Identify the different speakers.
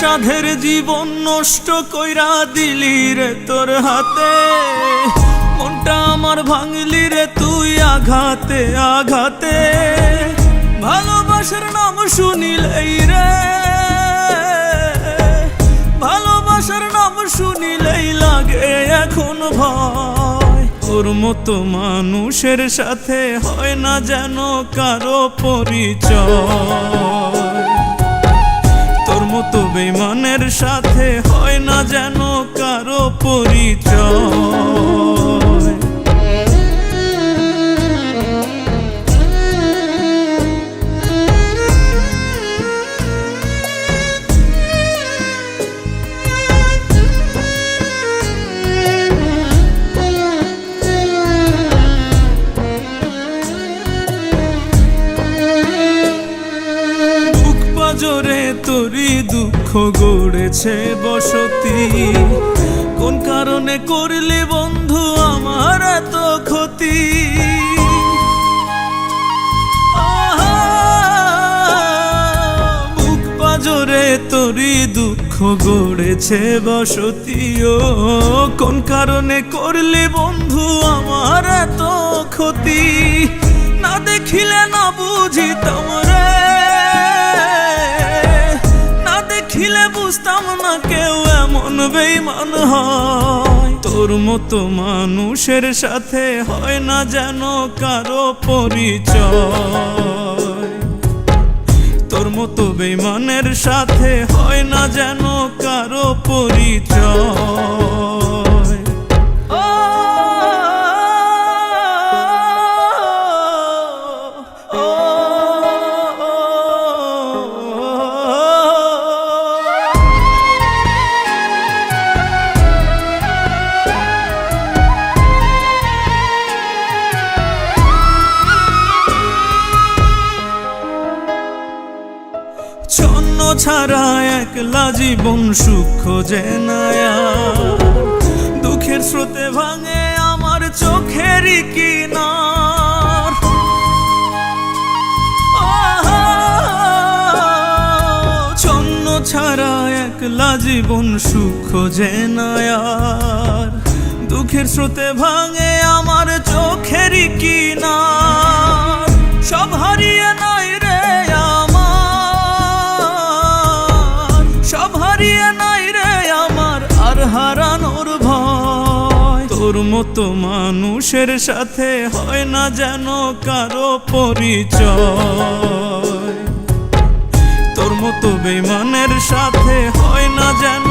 Speaker 1: সাধের জীবন নষ্ট কইরা দিলি রে তোর হাতে। মনটা আমার ভাঙলি রে তুই আঘাতে আঘাতে। ভালোবাসার নাম শুনিলেই রে। ভালোবাসার নাম শুনিলেই লাগে এখন ভয়। ওর মতো মানুষের সাথে হয় না যেন কারও পরিচয়। মতো বেমানের সাথে হয় না যেন কারও পরিচয়। তোরই দুঃখ গড়েছে বসতি। কোন কারণে করলি বন্ধু আমার এত ক্ষতি? বুক পাজরে তোরই দুঃখ গড়েছে বসতি। ও, কোন কারণে করলি বন্ধু আমার এত ক্ষতি? না দেখিলে না বুঝিতাম রে এমন বেইমান হয়। তোর মতো মানুষের সাথে হয় না যেন কারও পরিচয়। তোর মতো বেইমানের সাথে হয় না যেন কারও পরিচয়। ছাড়া একলা জীবন সুখ যে নায়া দুঃখের স্রোতে ভাঙে আমার কিনার। আহা, ছন্ন ছাড়া একলা জীবন সুখ যে নায়ার দুঃখের স্রোতে ভাঙে আমার চোখেরই কিনার। সব হারানোর ভয়। তোর মতো মানুষের সাথে হয় না যেন কারও পরিচয়। তোর মতো বেমানের সাথে হয় না যেন